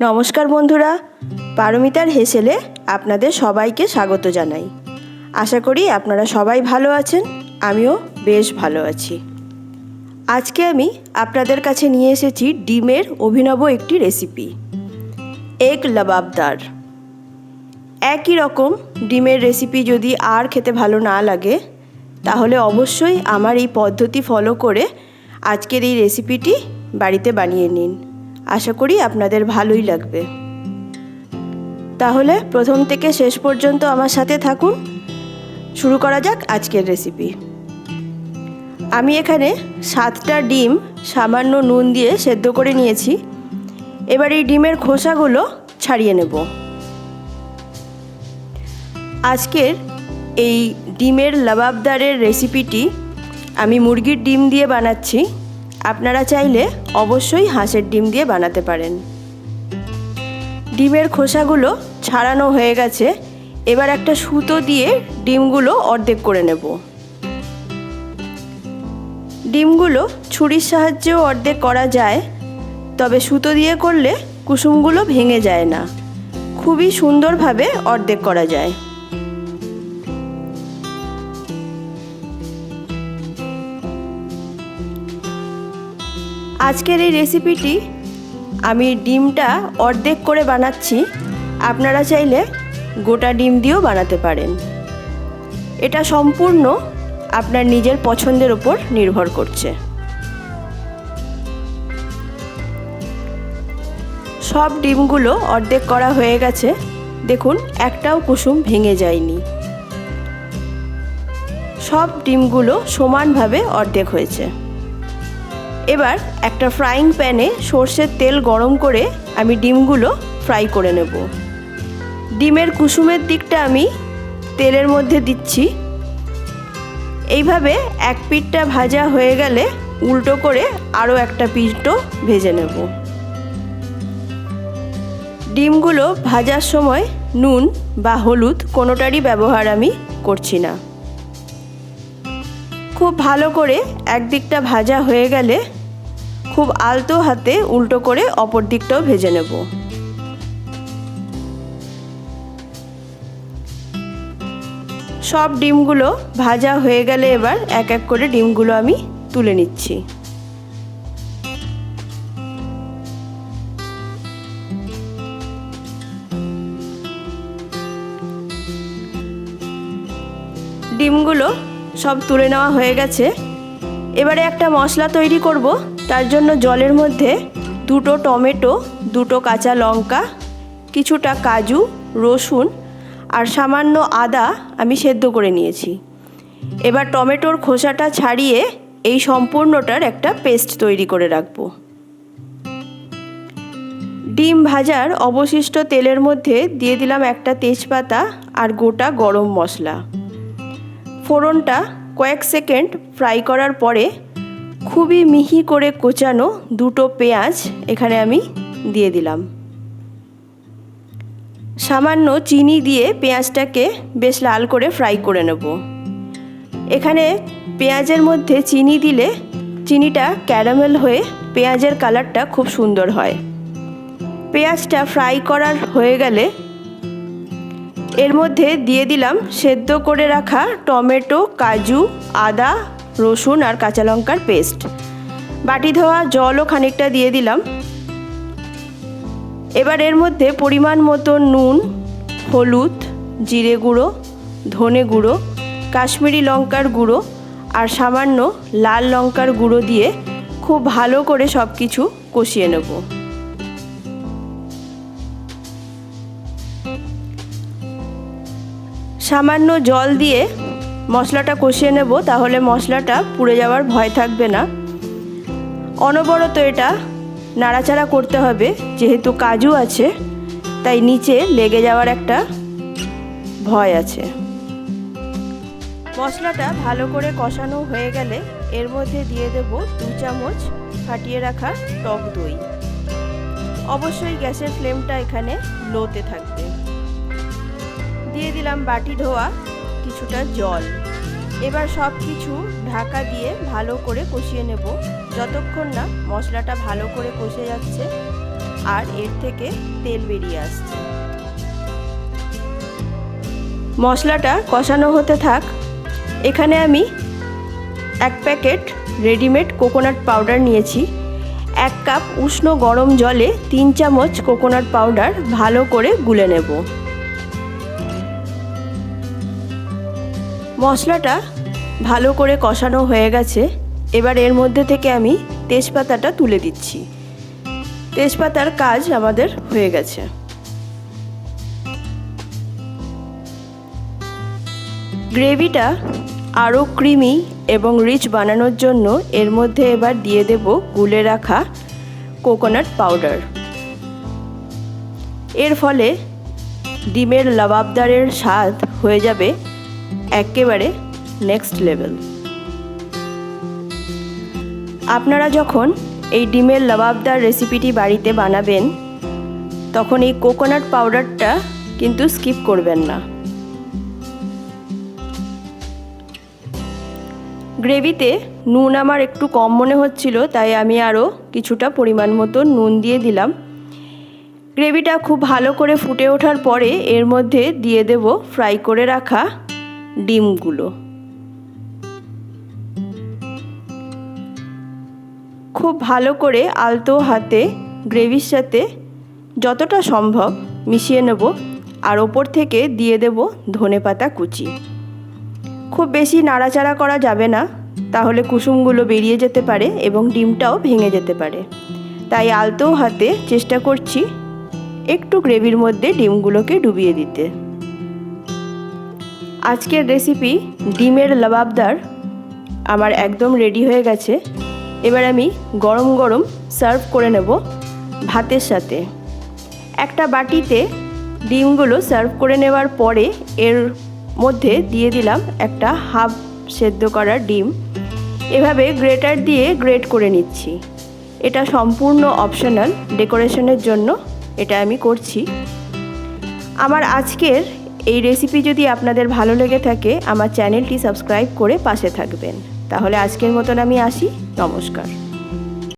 নমস্কার বন্ধুরা, পারমিতার হেসেলে আপনাদের সবাইকে স্বাগত জানাই। আশা করি আপনারা সবাই ভালো আছেন, আমিও বেশ ভালো আছি। আজকে আমি আপনাদের কাছে নিয়ে এসেছি ডিমের অভিনব একটি রেসিপি, এগ লবাবদার। একই রকম ডিমের রেসিপি যদি আর খেতে ভালো না লাগে, তাহলে অবশ্যই আমার এই পদ্ধতি ফলো করে আজকের এই রেসিপিটি বাড়িতে বানিয়ে নিন। আশা করি আপনাদের ভালোই লাগবে। তাহলে প্রথম থেকে শেষ পর্যন্ত আমার সাথে থাকুন। শুরু করা যাক আজকের রেসিপি আমি এখানে সাতটা ডিম সামান্য নুন দিয়ে সেদ্ধ করে নিয়েছি। এবার এই ডিমের খোসাগুলো ছাড়িয়ে নেব। আজকের এই ডিমের লবাবদারের রেসিপিটি আমি মুরগির ডিম দিয়ে বানাচ্ছি। আপনারা চাইলে অবশ্যই হাঁসের ডিম দিয়ে বানাতে পারেন। ডিমের খোসাগুলো ছাড়ানো হয়ে গেছে। এবার একটা সুতো দিয়ে ডিমগুলো অর্ধেক করে নেব। ডিমগুলো ছুরির সাহায্যেও অর্ধেক করা যায়, তবে সুতো দিয়ে করলে কুসুমগুলো ভেঙে যায় না। খুবই সুন্দরভাবে অর্ধেক করা যায়। আজকের এই রেসিপিটি আমি ডিমটা অর্ধেক করে বানাচ্ছি। আপনারা চাইলে গোটা ডিম দিয়েও বানাতে পারেন। এটা সম্পূর্ণ আপনার নিজের পছন্দের ওপর নির্ভর করছে। সব ডিমগুলো অর্ধেক করা হয়ে গেছে। দেখুন, একটাও কুসুম ভেঙে যায়নি। সব ডিমগুলো সমানভাবে অর্ধেক হয়েছে। এবার একটা ফ্রাইং প্যানে সর্ষের তেল গরম করে আমি ডিমগুলো ফ্রাই করে নেব। ডিমের কুসুমের দিকটা আমি তেলের মধ্যে দিচ্ছি। এইভাবে এক পিঠটা ভাজা হয়ে গেলে উল্টো করে আরও একটা পিঠও ভেজে নেব। ডিমগুলো ভাজার সময় নুন বা হলুদ কোনোটারই ব্যবহার আমি করছি না। খুব ভালো করে একদিকটা ভাজা হয়ে গেলে খুব আলতো হাতে উল্টো করে অপর দিকটাও ভেজে নেব। সব ডিমগুলো ভাজা হয়ে গেলে এবার এক এক করে ডিমগুলো আমি তুলে নিচ্ছি। ডিমগুলো সব তুলে নেওয়া হয়ে গেছে। এবারে একটা মশলা তৈরি করব। তার জন্য জলের মধ্যে দুটো টমেটো, দুটো কাঁচা লঙ্কা, কিছুটা কাজু, রসুন আর সামান্য আদা আমি সেদ্ধ করে নিয়েছি। এবার টমেটোর খোসাটা ছাড়িয়ে এই সম্পূর্ণটার একটা পেস্ট তৈরি করে রাখব। ডিম ভাজার অবশিষ্ট তেলের মধ্যে দিয়ে দিলাম একটা তেজপাতা আর গোটা গরম মশলা। ফোড়নটা কয়েক সেকেন্ড ফ্রাই করার পরে খুবই মিহি করে কোচানো দুটো পেঁয়াজ এখানে আমি দিয়ে দিলাম। সামান্য চিনি দিয়ে পেঁয়াজটাকে বেশ লাল করে ফ্রাই করে নেব। এখানে পেঁয়াজের মধ্যে চিনি দিলে চিনিটা ক্যারামেল হয়ে পেঁয়াজের কালারটা খুব সুন্দর হয়। পেঁয়াজটা ফ্রাই করার হয়ে গেলে এর মধ্যে দিয়ে দিলাম সেদ্ধ করে রাখা টমেটো, কাজু, আদা, রসুন আর কাঁচা লঙ্কার পেস্ট। বাটি ধোয়া জলও খানিকটা দিয়ে দিলাম। এবার এর মধ্যে পরিমাণ মতো নুন, হলুদ, জিরে গুঁড়ো, ধনে গুঁড়ো, কাশ্মীরি লঙ্কার গুঁড়ো আর সামান্য লাল লঙ্কার গুঁড়ো দিয়ে খুব ভালো করে সব কিছু কষিয়ে নেব। সামান্য জল দিয়ে মশলাটা কষিয়ে নেব, তাহলে মশলাটা পুড়ে যাওয়ার ভয় থাকবে না। অনবরত এটা নাড়াচাড়া করতে হবে, যেহেতু কাজু আছে, তাই নিচে লেগে যাওয়ার একটা ভয় আছে। মশলাটা ভালো করে কষানো হয়ে গেলে এর মধ্যে দিয়ে দেব দু চামচ ফাটিয়ে রাখা টক দই। অবশ্যই গ্যাসের ফ্লেমটা এখানে লোতে থাকবে। দিয়ে দিলাম বাটি ধোয়া, কিছুটা জল। এবার সব কিছু ঢাকা দিয়ে ভালো করে কষিয়ে নেব। যতক্ষণ না মশলাটা ভালো করে কষে যাচ্ছে আর এর থেকে তেল বেরিয়ে আসছে। মশলাটা কষানো হতে থাক। এখানে আমি এক প্যাকেট রেডিমেড কোকোনাট পাউডার নিয়েছি। এক কাপ উষ্ণ গরম জলে তিন চামচ কোকোনাট পাউডার ভালো করে গুলে নেব। মশলাটা ভালো করে কষানো হয়ে গেছে। এবার এর মধ্যে থেকে আমি তেজপাতাটা তুলে দিচ্ছি। তেজপাতার কাজ আমাদের হয়ে গেছে। গ্রেভিটা আরও ক্রিমি এবং রিচ বানানোর জন্য এর মধ্যে এবার দিয়ে দেব গুলে রাখা কোকোনাট পাউডার। এর ফলে ডিমের লবাবদারের স্বাদ হয়ে যাবে একেবারে নেক্সট লেভেল আপনারা যখন এই ডিমের লবাবদার রেসিপিটি বাড়িতে বানাবেন, তখন এই কোকোনাট পাউডারটা কিন্তু স্কিপ করবেন না। গ্রেভিতে নুন আমার একটু কম মনে হচ্ছিল, তাই আমি আরও কিছুটা পরিমাণ মতো নুন দিয়ে দিলাম। গ্রেভিটা খুব ভালো করে ফুটে ওঠার পরে এর মধ্যে দিয়ে দেব ফ্রাই করে রাখা ডিমগুলো। খুব ভালো করে আলতো হাতে গ্রেভির সাথে যতটা সম্ভব মিশিয়ে নেব আর ওপর থেকে দিয়ে দেব ধনে পাতা কুচি। খুব বেশি নাড়াচাড়া করা যাবে না, তাহলে কুসুমগুলো বেরিয়ে যেতে পারে এবং ডিমটাও ভেঙে যেতে পারে। তাই আলতো হাতে চেষ্টা করছি একটু গ্রেভির মধ্যে ডিমগুলোকে ডুবিয়ে দিতে। আজকের রেসিপি ডিমের লবাবদার আমার একদম রেডি হয়ে গেছে। এবার আমি গরম গরম সার্ভ করে নেব ভাতের সাথে। একটা বাটিতে ডিমগুলো সার্ভ করে নেওয়ার পরে এর মধ্যে দিয়ে দিলাম একটা হাফ সেদ্ধ করা ডিম। এভাবে গ্রেটার দিয়ে গ্রেট করে নিচ্ছি। এটা সম্পূর্ণ অপশনাল ডেকোরেশনের জন্য এটা আমি করছি। আমার আজকের এই রেসিপি যদি আপনাদের ভালো লেগে থাকে, আমার চ্যানেলটি সাবস্ক্রাইব করে পাশে থাকবেন। তাহলে আজকের মতন আমি আসি। নমস্কার।